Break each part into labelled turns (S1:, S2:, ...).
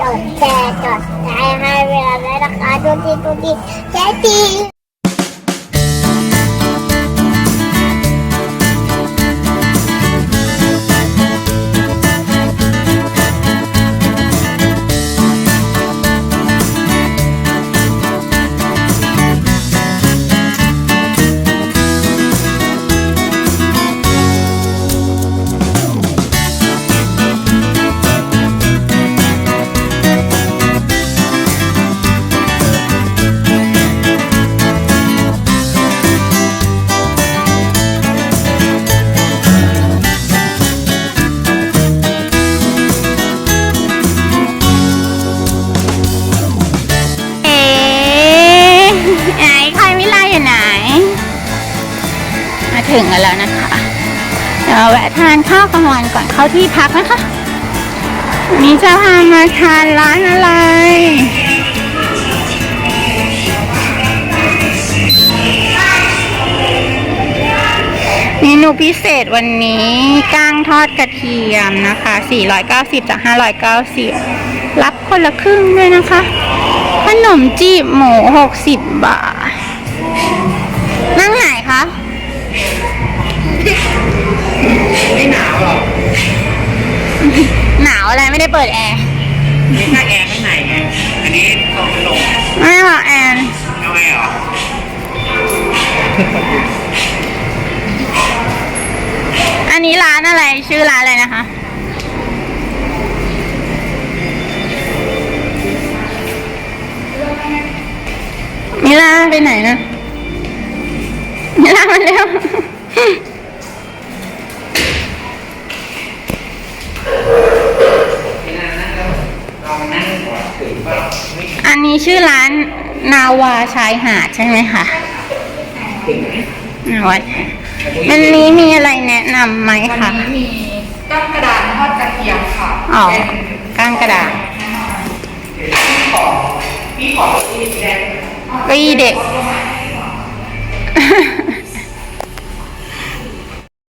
S1: กดแชร์กดไล
S2: ถึงกันแล้วนะคะเดี๋ยวแวะทานข้าวกลางวันก่อนเข้าที่พักนะคะวันนี้จะพามาทานร้านอะไรเมนูพิเศษวันนี้ก้างทอดกระเทียมนะคะ 490 จาก 590 รับคนละครึ่งด้วยนะคะ ขนมจีบหมู 60 บาท นั่งไหนคะา
S3: วอะ
S2: ไรไม่ได้เปิดแอร์
S3: นี่ถ้าแอร์ข้างในไง อันนี้ตรงลง
S2: ไม่หรอกแอน
S3: เอาไงเหรอ
S2: อันนี้ร้านอะไรชื่อร้านอะไรนะคะ มิลาไปไหนนะมิลามาเร็ว
S3: นนี้
S2: ชื่อร้านนาวาชายหาดใช่ไหมคะ
S3: ถึงไหม
S2: นาวาชายวันนี้มีอะไรแนะนำไหม
S4: วัน
S2: คะ
S4: นี้มีก้างกระดานทอดกระเทียมค่ะ
S2: อ๋อ
S4: เป็น
S2: ก้างกระดาษ
S4: พี่ขอที่แดง
S2: เก็ยีเด็ก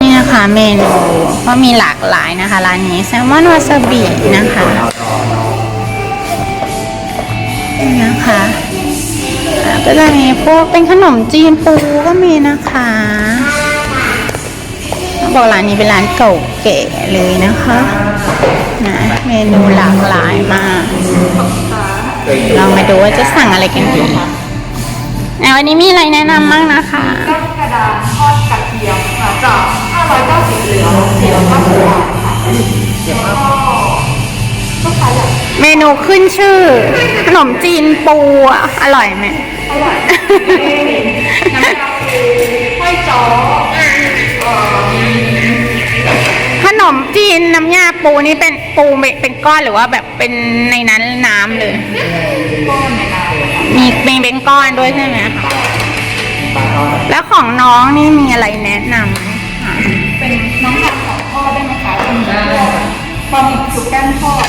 S2: นี่นะคะเมนูก็มีหลากหลายนะคะ ร้านนี้แซลมอนวาซาบินะคะ นี่นะคะก็จะมีพวกเป็นขนมจีนปูก็มีนะคะ บอกร้านนี้เป็นร้านเก่าแก่เลยนะคะนะเมนูหลากหลายมากลองมาดูว่าจะสั่งอะไรกันดีอะวันนี้มีอะไรแนะนำบ้างนะคะ
S4: ก้างกระดานทอดกระเทียมค่ะจาก590เหลือ490บาทค่ะแล้วก็ลูกค้าอยาก
S2: เมนูขึ้นชื่อ ขนมจีนปูอะอร่อยไหม
S4: อร่อยน้ำยาปูห้อยจ้อเอ่อมี
S2: ขนมจีนน้ำยาปูนี่เป็นปูเป็นก้อนหรือว่าแบบเป็นในนั้นน้ำเลย
S4: ก้อนในน้ำค่ะ
S2: มีเป็นเป็นก้อนด้วยใช่ไหมคะ
S3: ปลาทอด
S2: แล้วของน้องนี่มีอะไรแนะนำไหมอะ
S4: เป็นน้องทานของทอดได้ไหมคะเป็นปลาหมึกสุกแป้งทอด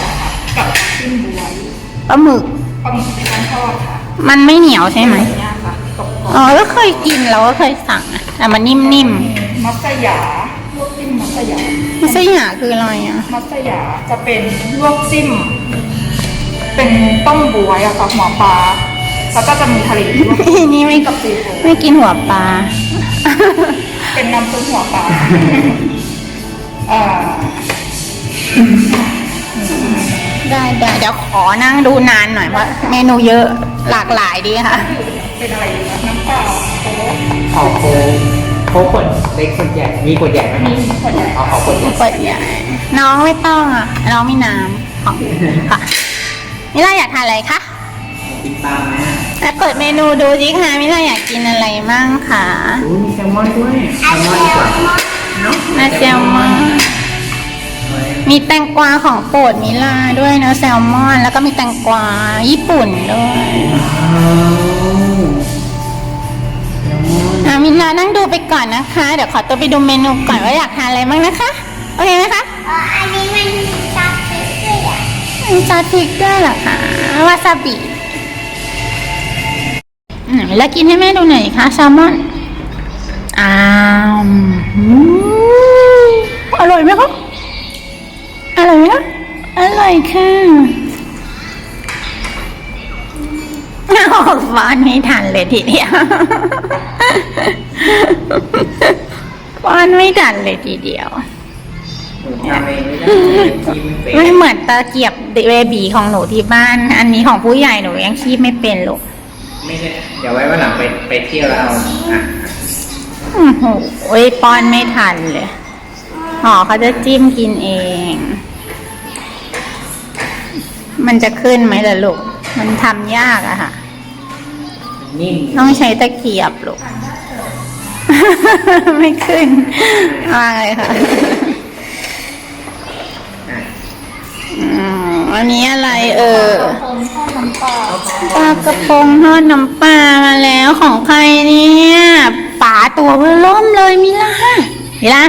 S2: ปลาหมึก
S4: ปลาหมึกสุกแป้งทอดค่ะ
S2: มันไม่เหนียวใช่ไหม
S4: เนี่ยค่ะกรอบ
S2: อ๋อก็เคยกินเราก็เคยสั่งอะแต่มันนิ่ม
S4: ๆมัสยาลวกจิ้มมัสยา
S2: ๆไม่ใช่หยาคืออะไรอะ
S4: มัสยาจะเป็นลวกจิ้ม เป็นต้มบวยอะค่ะหัวปลาแล้วก็จะมีทะเลลวก
S2: นี่ไม่
S4: กับซีฟู้ด
S2: ไม่กินหัวปลา
S4: เป็นน้ำซุปหัวปลาเอ่อ
S2: ได้ได้เดี๋ยวขอนั่งดูนานหน่อยเพราะเมนูเยอะหลากหลายดีค่ะ
S4: เป็นอะไรดีนะน้ำเปล่าโค้ก
S3: ขอโค้กโค้กขวดเล็กขวดใหญ่มีขวดใหญ่ไหม
S4: มีขวดใหญ่
S3: เอาขอขวดใหญ่
S2: เปิดใหญ่น้องไม่ต้องอะน้องมีน้ำของค่ะมิล่าอยากทานอะไรคะ
S3: กินปลาไหม
S2: อะเปิดเมนูดูสิคะมิล่าอยากกินอะไรมั่งคะ
S3: โอ้มีแซลมอนด้วยแซลมอนดีกว่าเนาะ
S2: น่าแซลมอน มีแตงกวาของโปรดมิล่าด้วยเนอะแซลมอน แล้วก็มีแตงกวาญี่ปุ่นด้วย
S3: ว้าวแซลมอน
S2: อะมินนานั่งดูไปก่อนนะคะ เดี๋ยวขอตัวไปดูเมนูก่อนว่าอยากทานอะไรบ้างนะคะ โอเคไหมคะ
S1: เอ่ออันนี้มันซับซิสด้วยอะ
S2: มีซอสพริกด้วยเหรอคะวาซาบิไหนแล้วกินให้แม่ดูหน่อยคะแซลมอนอ้าว อกฟ้อนไม่ทันเลยทีเดียวฟ้อนไม่ทันเลยทีเดียว
S3: หนูทำเองไม่ได้กินเป็น
S2: ไม่เหมือนตะเกียบเบบีของหนูที่บ้าน อันนี้ของผู้ใหญ่หนูยังคีบไม่เป็นลูก
S3: ไม่ได้เดี๋ยวไว้วันหลังไปไปเที่ยวแล้วเอาอะ
S2: โอ้โหโอ้ยป้อนไม่ทันเลยอ๋อเขาจะจิ้มกินเอง มันจะขึ้นไหมล่ะลูก มันทำยากอะค่ะ
S3: นิ่ม
S2: ต้องใช้ตะเกียบลูกไม่ขึ้นว่าไงคะ
S3: อะ
S2: อืมอันนี้อะไรเออปลากระพงทอดน้ำปลามาแล้วของใครเนี่ยป๋าตัวเบอล่มเลยมิล่ะมิล่ะ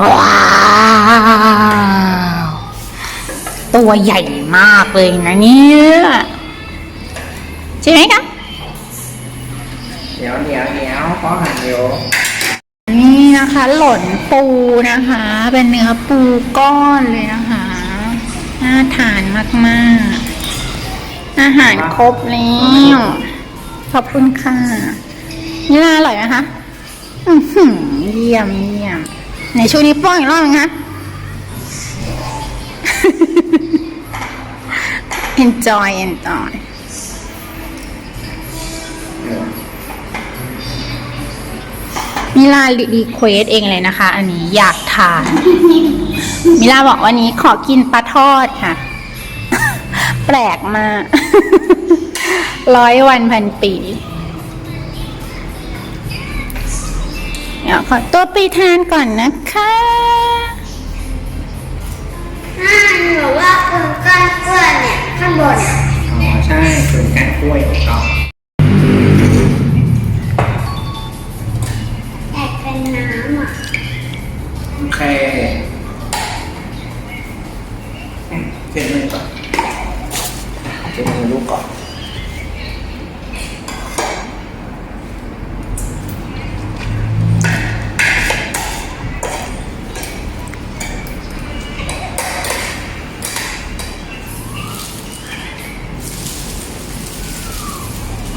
S2: ว้าวตัวใหญ่มากเลยนะเนี่ยใช่ไหมคะ
S3: เดี๋ยวเดี๋ยวเดี๋ยวขอหั เนี่
S2: นะคะ หล่นปูนะคะ เป็นเนื้อปูก้อนเลยนะคะ น่าทานมากๆ อาหารครบแล้วขอบคุณค่ะนี่น่าอร่อยไหมคะอืเยี่ยมเยี่ยมในช่วงนี้วโป้องอีกรอบนึงคะ enjoy enjoy มิลารีเควสเองเลยนะคะ อันนี้อยากทาน มิลาบอกวันนี้ขอกินปลาทอดค่ะ แปลกมากร้อยวันพันปีเดี๋ยวขอตัวไปทานก่อนนะคะ
S1: อ่าหนูว่าคุณก้อนกล้วยเนี่ยข้างบนอะ
S3: อ๋อใช่ส่วนการกล้วยของ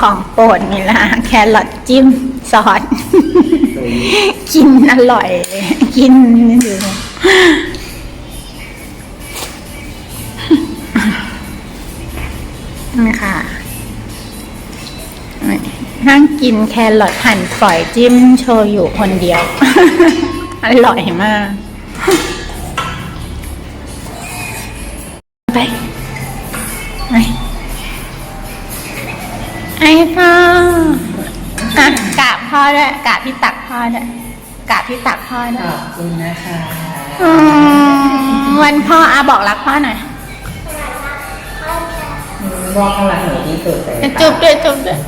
S2: ของโปรดมิลาแครอทจิ้มซอสกินอร่อย กินดูนี่ค่ะนั่งกินแครอทหั่นฝอยจิ้มโชยุคนเดียว อร่อยมาก ไอ้พ่ออะกราบพ่อด้วยกราบที่ตักพ่อด้วยกราบที่ตักพ่อด้วย
S3: ขอบคุณนะคะ
S2: อืมวันพ่ออาบอกรักพ่อหน่อย
S3: บอกข้างหลังหนูที่สุดเลย
S2: จุบด้วยจุบด้วย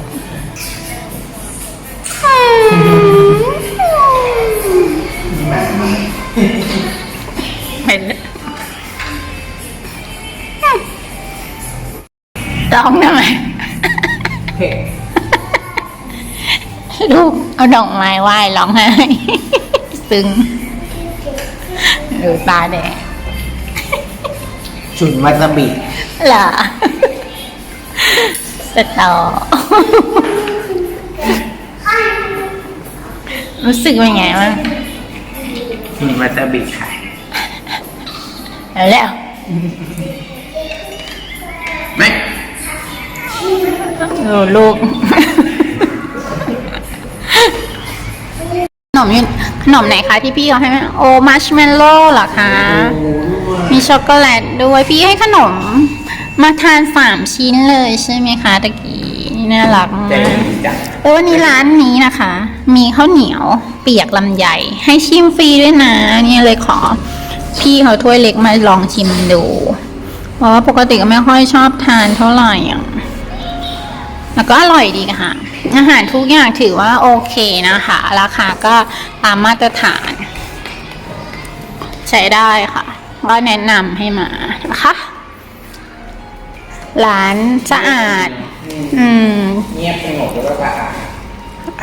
S2: เห็นร้องทำไม
S3: เอา
S2: ดอกไม้ไหว้ร้องไห้ ซึ้งดูตาแดง
S3: ฉุนวาซาบิ
S2: เหรอสตอ รู้สึกเป็นไงบ้าง
S3: ฉุนวาซาบิค่ะ
S2: แล้วแล้ว
S3: ไม่
S2: ดูลูก ขนมอยูขนมไหนคะที่พี่เขาให้มาโอ้มัชเมลโล่เหรอคะ มีช็อกโกแลตด้วยพี่ให้ขนม มาทานสามชิ้นเลยใช่ไหมคะตะกี้น่ารัก
S3: ใจ
S2: มาก
S3: ดีจัง
S2: แล้ววันนี้ร้านนี้นะคะ มีข้าวเหนียว เปียกลำไยให้ชิมฟรีด้วยนะนี่เลยขอ พี่เขาถ้วยเล็กมาลองชิมดู เพราะว่าปกติก็ไม่ค่อยชอบทานเท่าไหร่อะแล้วก็อร่อยดีค่ะ อาหารทุกอย่างถือว่าโอเคนะคะ ราคาก็ตามมาตรฐาน ใช้ได้ค่ะ ก็แนะนำให้มานะคะ ร้านสะอาด อืม
S3: เงียบสงบแล้วก็สะอาด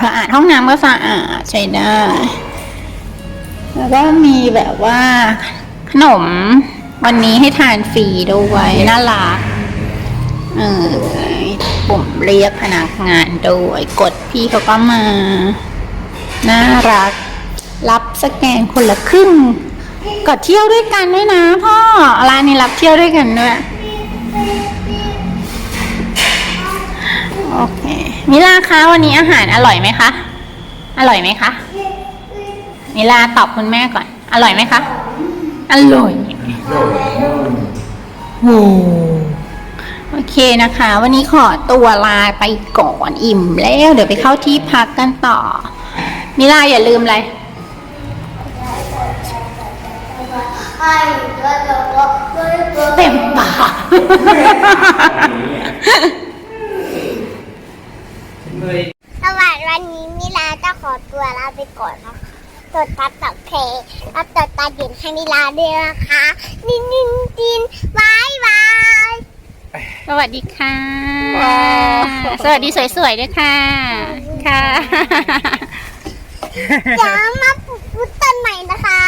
S2: สะอาดห้องน้ำก็สะอาดใช้ได้ แล้วก็มีแบบว่าขนมวันนี้ให้ทานฟรีด้วยน่ารักเออ ปุ่มเรียกพนักงานด้วยกดพี่เขาก็มา น่ารัก รับสแกนคนละครึ่งกดเที่ยวด้วยกันด้วยนะพ่อร้านนี้รับเที่ยวด้วยกันด้วยโอเคมิลาคะวันนี้อาหารอร่อยไหมคะ อร่อยไหมคะมิลาตอบคุณแม่ก่อน อร่อยไหมคะ อร่อยโอ้ โอเคนะคะ วันนี้ขอตัวลาไปก่อนอิ่มแล้ว เดี๋ยวไปเข้าที่พักกันต่อ มิลาอย่าลืมอะไรเต็มปาก
S1: สวัสดีวันนี้มิลาจะขอตัวลาไปก่อนนะคะตดตัดตัดเพลงแล้วตดตาเด่นให้มิลาด้วยนะคะนินนินจินบายบาย
S2: สวัสดีค่ะ สวัสดีสวยๆด้วยค่ะ ค่ะ
S1: เดี๋ยวมาปลุกพุดต้นใหม่นะคะ